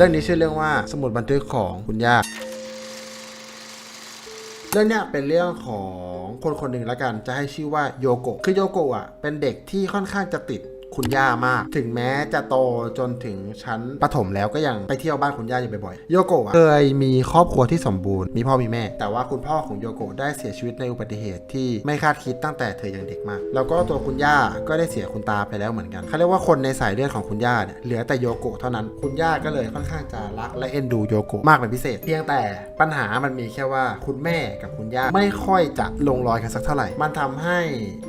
เรื่องนี้ชื่อเรื่องว่าสมุดบันทึกของคุณย่าเรื่องเนี้ยเป็นเรื่องของคนคนหนึ่งละกันจะให้ชื่อว่าโยโกะคือโยโกะอะเป็นเด็กที่ค่อนข้างจะติด คุณย่ามาก ถึงแม้จะโตจนถึงชั้นประถมแล้วก็ยังไปเที่ยวบ้านคุณย่าอยู่บ่อยๆ โยโกะเคยมีครอบครัวที่สมบูรณ์ มีพ่อมีแม่ แต่ว่าคุณพ่อของโยโกะได้เสียชีวิตในอุบัติเหตุที่ไม่คาดคิดตั้งแต่เธอยังเด็กมาก แล้วก็ตัวคุณย่าก็ได้เสียคุณตาไปแล้วเหมือนกันเขาเรียกว่าคนในสายเลือดของคุณย่าเนี่ยเหลือแต่โยโกะเท่านั้น คุณย่าก็เลยค่อนข้างจะรักและเอ็นดูโยโกะมากเป็นพิเศษ เพียงแต่ปัญหามันมีแค่ว่าคุณแม่กับคุณย่าไม่ค่อยจะลงรอยกันสักเท่าไหร่ มันทำให้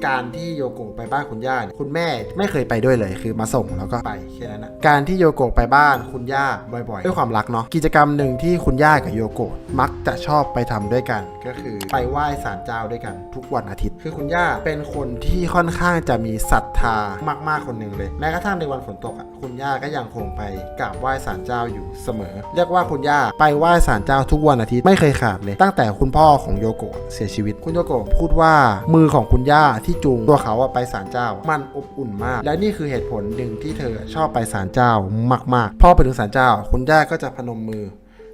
การที่โยโกะไปบ้านคุณย่าเนี่ยคุณแม่ไม่เคยไปด้วยเลยคือมาส่งแล้วก็ไปแค่นั้นนะการที่โยโกะไปบ้านคุณย่าบ่อยๆ ด้วยความรักเนาะกิจกรรมหนึ่งที่คุณย่ากับโยโกะมักจะชอบไปทำด้วยกัน ก็คือไปไหว้ศาลเจ้าด้วยกันทุกวันอาทิตย์ คือคุณย่าเป็นคนที่ค่อนข้างจะมีศรัทธามากๆคนหนึ่งเลยแม้กระทั่งในวันฝนตกอะคุณย่าก็ยังคงไปกราบไหว้ศาลเจ้าอยู่เสมอ เรียกว่าคุณย่าไปไหว้ศาลเจ้าทุกวันอาทิตย์ไม่เคยขาดเลย ตั้งแต่คุณพ่อของโยโกะเสียชีวิต คุณโยโกะพูดว่ามือของคุณย่าที่จูงตัวเขาอะไปศาลเจ้า มันอบอุ่นมาก และนี่คือเหตุผลหนึ่งที่เธอชอบไปศาลเจ้ามาก ๆ พอไปถึงศาลเจ้า คุณย่าก็จะพนมมือ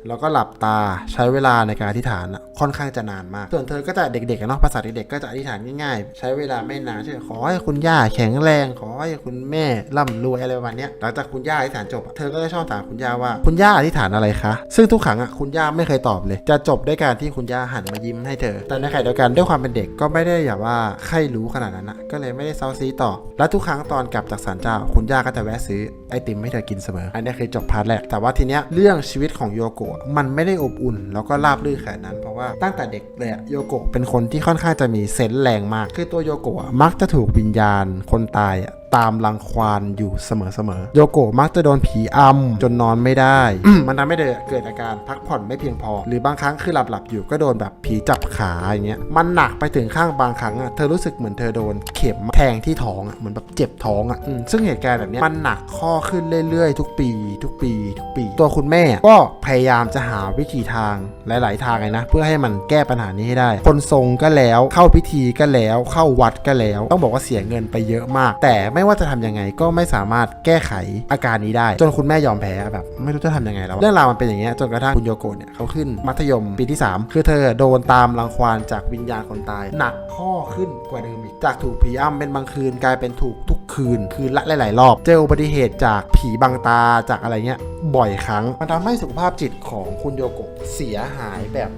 แล้วก็หลับตาใช้เวลาในการอธิษฐานค่อนข้างจะนานมาก ส่วนเธอก็จะเด็กๆอะเนาะภาษาเด็กๆก็จะอธิษฐานง่ายๆ ใช้เวลาไม่นานเช่นขอให้คุณย่าแข็งแรง ขอให้คุณแม่ร่ำรวยอะไรประมาณนี้หลังจากคุณย่าอธิษฐานจบเธอก็จะชอบถามคุณย่าว่าคุณย่าอธิษฐานอะไรคะซึ่งทุกครั้งอะคุณย่าไม่เคยตอบเลย จะจบด้วยการที่คุณย่าหันมายิ้มให้เธอ แต่ในขณะเดียวกันด้วยความเป็นเด็กก็ไม่ได้อย่าว่าใครรู้ขนาดนั้นอะก็เลยไม่ได้เซาซีต่อ และทุกครั้งตอนกลับจากศาลเจ้า คุณย่าก็จะแวะซื้อไอติมให้เธอกินเสมอ อันนี้คือจบพาร์ทแรกแต่ว่าทีเนี้ยเรื่องชีวิตของโยโกะมันไม่ได้อบอุ่น แล้วก็ราบรื่นขนาดนั้นเพราะว่าตั้งแต่เด็กเลยโยโกะเป็นคนที่ค่อนข้างจะมีเซนส์แรงมาก คือตัวโยโกะมักจะถูกวิญญาณคนตาย ตามรังควานอยู่เสมอๆ โยโกะมักจะโดนผีอำจนนอนไม่ได้ มันทำให้เธอเกิดอาการพักผ่อนไม่เพียงพอ หรือบางครั้งคือหลับๆอยู่ก็โดนแบบผีจับขาอย่างเงี้ย มันหนักไปถึงข้างบางครั้งอะ เธอรู้สึกเหมือนเธอโดนเข็มแทงที่ท้องอะ เหมือนแบบเจ็บท้องอะอืมซึ่งเหตุการณ์แบบเนี้ยมันหนักข้อขึ้นเรื่อยๆ ทุกปี ทุกปี ทุกปี ตัวคุณแม่ก็พยายามจะหาวิธีทางหลาย ๆ ทางเลยนะ เพื่อให้มันแก้ปัญหานี้ให้ได้ คนทรงก็แล้ว เข้าพิธีก็แล้ว เข้าวัดก็แล้ว ต้องบอกว่าเสียเงินไปเยอะมาก แต่ไม่ว่าจะทำยังไงก็ไม่สามารถแก้ไขอาการนี้ได้ จนคุณแม่ยอมแพ้แบบไม่รู้จะทำยังไงแล้วเรื่องราวมันเป็นอย่างเงี้ยจนกระทั่งคุณโยโกะเนี่ยเขาขึ้นมัธยมปีที่ 3 คือเธอโดนตามรังควานจากวิญญาณคนตาย หนักข้อขึ้นกว่าเดิมอีกจากถูกผีอ้ำเป็นบางคืนกลายเป็นถูกทุกคืนคืนละหลาย ๆ รอบ เจออุบัติเหตุจากผีบังตาจากอะไรเงี้ย บ่อยครั้งมันทำให้สุขภาพจิตของคุณโยโกะเสียหายแบบ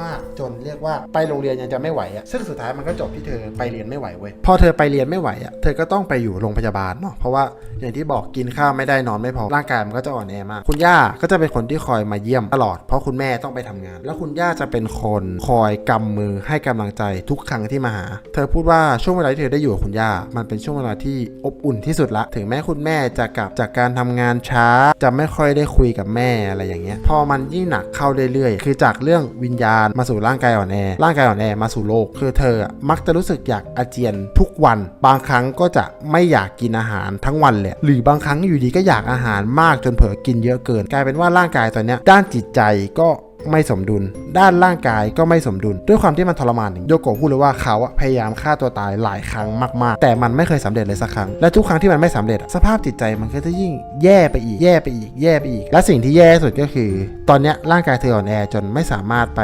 มาก ๆ จนเรียกว่าไปโรงเรียนยังจะไม่ไหวอะซึ่งสุดท้ายมันก็จบที่เธอไปเรียนไม่ไหวเว้ยพอเธอไปเรียนไม่ไหวอะเธอก็ต้องไปอยู่โรงพยาบาลเนาะเพราะว่าอย่างที่บอกกินข้าวไม่ได้นอนไม่พอร่างกายมันก็จะอ่อนแอมากคุณย่าก็จะเป็นคนที่คอยมาเยี่ยมตลอด เพราะคุณแม่ต้องไปทำงาน แล้วคุณย่าจะเป็นคนคอยกำมือให้กำลังใจทุกครั้งที่มาหา เธอพูดว่าช่วงเวลาที่เธอได้อยู่กับคุณย่ามันเป็นช่วงเวลาที่อบอุ่นที่สุดละ ถึงแม้คุณแม่จะกลับจากการทำงานช้าจะไม่ค่อย่อยได้คุยกับแม่อะไรอย่างเงี้ย พอมันยิ่งหนักเข้าเรื่อยๆ คือจากเรื่องวิญญาณมาสู่ร่างกายอ่อนแอ ร่างกายอ่อนแอมาสู่โลก คือเธอมักจะรู้สึกอยากอาเจียนทุกวัน บางครั้งก็จะไม่อยากกินอาหารทั้งวันเลยหรือบางครั้งอยู่ดีก็อยากอาหารมากจนเผลอกินเยอะเกิน กลายเป็นว่าร่างกายตอนเนี้ยด้านจิตใจก็ ไม่สมดุล ด้านร่างกายก็ไม่สมดุล ด้วยความที่มันทรมานโยโกะพูดเลยว่าเขาพยายามฆ่าตัวตายหลายครั้งมาก ๆ แต่มันไม่เคยสำเร็จเลยสักครั้ง และทุกครั้งที่มันไม่สำเร็จ สภาพจิตใจมันก็จะยิ่งแย่ไปอีกแย่ไปอีกแย่ไปอีก และสิ่งที่แย่สุดก็คือ ตอนนี้ร่างกายเธออ่อนแอจนไม่สามารถไป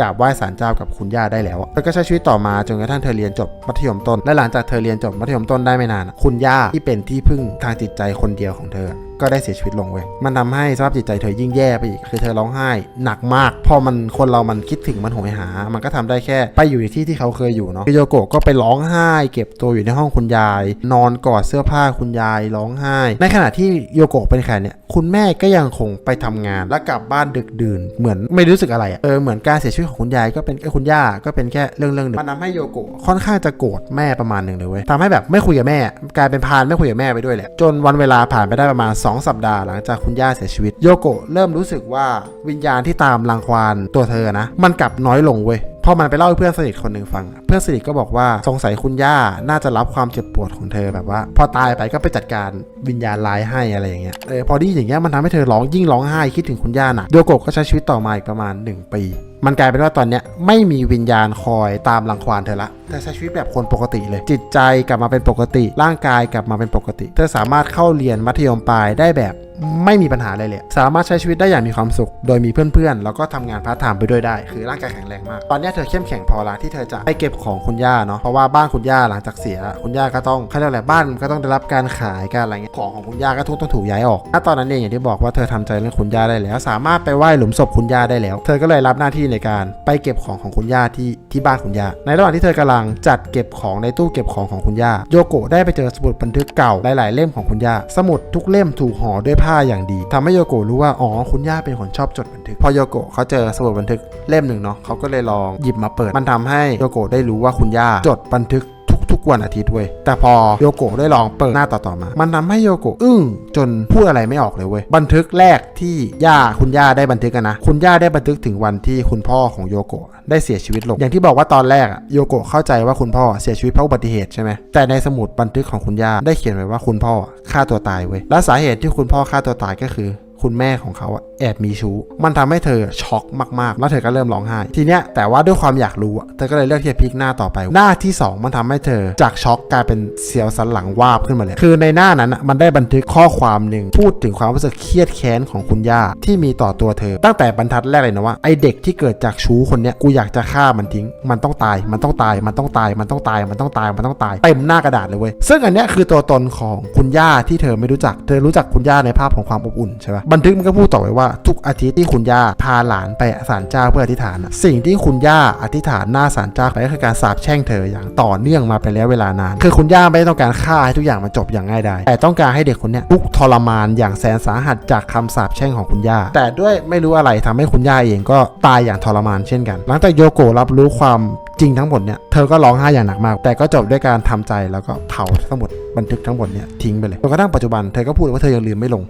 กราบไหว้ศาลเจ้ากับคุณย่าได้แล้วเธอก็ใช้ชีวิตต่อมาจนกระทั่งเธอเรียนจบมัธยมต้น และหลังจากเธอเรียนจบมัธยมต้นได้ไม่นาน คุณย่าที่เป็นที่พึ่งทางจิตใจคนเดียวของเธอ ก็ได้เสียชีวิตลงเว้ย มันทำให้สภาพจิตใจเธอยิ่งแย่ไปอีก คือเธอร้องไห้หนักมาก พอมันคนเรามันคิดถึงมันโหยหา มันก็ทำได้แค่ไปอยู่ในที่ที่เขาเคยอยู่เนาะคือโยโกะก็ไปร้องไห้ เก็บตัวอยู่ในห้องคุณยาย นอนกอดเสื้อผ้าคุณยายร้องไห้ ในขณะที่โยโกะเป็นใครเนี่ย คุณแม่ก็ยังคงไปทำงานแล้วกลับบ้านดึกดื่น เหมือนไม่รู้สึกอะไรอะเออ เหมือนการเสียชีวิตของคุณยายก็เป็นเอ้ยคุณย่าก็เป็นแค่เรื่องเรื่องหนึ่งมันทำให้โยโกะค่อนข้างจะโกรธแม่ประมาณหนึ่งเลยเว้ยทำให้แบบไม่คุยกับแม่ กลายเป็นพานไม่คุยกับแม่ไปด้วยแหละ จนวันเวลาผ่านไปได้ประมาณ2สัปดาห์หลังจากคุณย่าเสียชีวิต โยโกะเริ่มรู้สึกว่าวิญญาณที่ตามรังควานตัวเธอนะ มันกลับน้อยลงเว้ยพอมันไปเล่าให้เพื่อนสนิทคนหนึ่งฟัง เพื่อนสนิทก็บอกว่าสงสัยคุณย่าน่าจะรับความเจ็บปวดของเธอแบบว่า พอตายไปก็ไปจัดการวิญญาณร้ายให้อะไรอย่างเงี้ยเออพอได้ยินอย่างเงี้ยมันทำให้เธอร้องยิ่งร้องไห้คิดถึงคุณย่าหนักโยโกะก็ใช้ชีวิตต่อมาอีกประมาณ 1 ปีมันกลายเป็นว่าตอนเนี้ยไม่มีวิญญาณคอยตามรังควานเธอละ เธอใช้ชีวิตแบบคนปกติเลย จิตใจกลับมาเป็นปกติ ร่างกายกลับมาเป็นปกติ เธอสามารถเข้าเรียนมัธยมปลายได้แบบไม่มีปัญหาอะไรเลย สามารถใช้ชีวิตได้อย่างมีความสุข โดยมีเพื่อนๆ แล้วก็ทำงานพาร์ทไทม์ไปด้วยได้ คือร่างกายแข็งแรงมาก ตอนนี้เธอเข้มแข็งพอละที่เธอจะไปเก็บของคุณย่าเนาะ เพราะว่าบ้านคุณย่าหลังจากเสีย คุณย่าก็ต้องเขาเรียกอะไร บ้านก็ต้องได้รับการขายการอะไรเงี้ย ของของคุณย่าก็ทุกต้องถูกย้ายออกณตอนนั้นเองอย่างที่บอกว่าเธอทำใจเรื่องคุณย่าได้แล้ว สามารถไปไหว้หลุมศพคุณย่าได้แล้ว เธอก็เลยรับหน้าที่ในการไปเก็บของของคุณย่าที่ที่บ้านคุณย่าในระหว่างที่เธอกำลังจัดเก็บของในตู้เก็บของของคุณย่าโยโกะได้ไปเจอสมุดบันทึกเก่าหลาย ๆ เล่มของคุณย่าสมุดทุกเล่มถูกห่อด้วยผ้าอย่างดีทำให้โยโกะรู้ว่าอ๋อคุณย่าเป็นคนชอบจดบันทึก พอโยโกะเขาเจอสมุดบันทึกเล่มหนึ่งเนาะเขาก็เลยลองหยิบมาเปิด มันทำให้โยโกะได้รู้ว่าคุณย่าจดบันทึก ทุกๆ วันอาทิตย์เว้ยแต่พอโยโกะได้ลองเปิดหน้าต่อๆมา มันทำให้โยโกะอึ้งจนพูดอะไรไม่ออกเลยเว้ยบันทึกแรกที่ย่าคุณย่าได้บันทึกกันนะ คุณย่าได้บันทึกถึงวันที่คุณพ่อของโยโกะได้เสียชีวิตลง อย่างที่บอกว่าตอนแรกอะโยโกะเข้าใจว่าคุณพ่อเสียชีวิตเพราะอุบัติเหตุใช่ไหมแต่ในสมุดบันทึกของคุณย่าได้เขียนไว้ว่าคุณพ่อฆ่าตัวตายเว้ยและสาเหตุที่คุณพ่อฆ่าตัวตายก็คือ คุณแม่ของเขาแอบมีชู้ มันทำให้เธอช็อกมากๆ แล้วเธอก็เริ่มร้องไห้ ทีเนี้ยแต่ว่าด้วยความอยากรู้เธอก็เลยเลือกที่จะพลิกหน้าต่อไป หน้าที่ 2 มันทำให้เธอจากช็อกกลายเป็นเสียวสันหลังวาบขึ้นมาเลย คือในหน้านั้นมันได้บันทึกข้อความหนึ่งพูดถึงความรู้สึกเครียดแค้นของคุณย่าที่มีต่อตัวเธอ ตั้งแต่บรรทัดแรกเลยนะว่าไอเด็กที่เกิดจากชู้คนเนี้ยกูอยากจะฆ่ามันทิ้ง มันต้องตาย มันต้องตาย มันต้องตาย มันต้องตาย มันต้องตาย มันต้องตาย เต็มหน้ากระดาษเลยเว้ย ซึ่งอันเนี้ยคือตัวตนของคุณย่าที่เธอไม่รู้จัก เธอรู้จักคุณย่าในภาพของความอบอุ่นใช่ปะบันทึกมันก็พูดต่อไว้ว่า ทุกอาทิตย์ที่คุณย่าพาหลานไปศาลเจ้าเพื่ออธิษฐาน สิ่งที่คุณย่าอธิษฐานหน้าศาลเจ้าไปก็คือการสาปแช่งเธออย่างต่อเนื่องมาเป็นระยะเวลานาน คือคุณย่าไม่ต้องการฆ่าให้ทุกอย่างมันจบอย่างง่ายดายแต่ต้องการให้เด็กคนนี้ทุกทรมานอย่างแสนสาหัสจากคำสาปแช่งของคุณย่า แต่ด้วยไม่รู้อะไรทำให้คุณย่าเองก็ตายอย่างทรมานเช่นกัน หลังจากโยโกะรับรู้ความจริงทั้งหมดเนี่ย เธอก็ร้องไห้อย่างหนักมาก แต่ก็จบด้วยการทำใจแล้วก็เผาทั้งหมดบันทึกทั้งหมดเนี่ยทิ้งไปเลยจนกระทั่งปัจจุบันเธอก็พูดว่าเธอยังลืมไม่ลง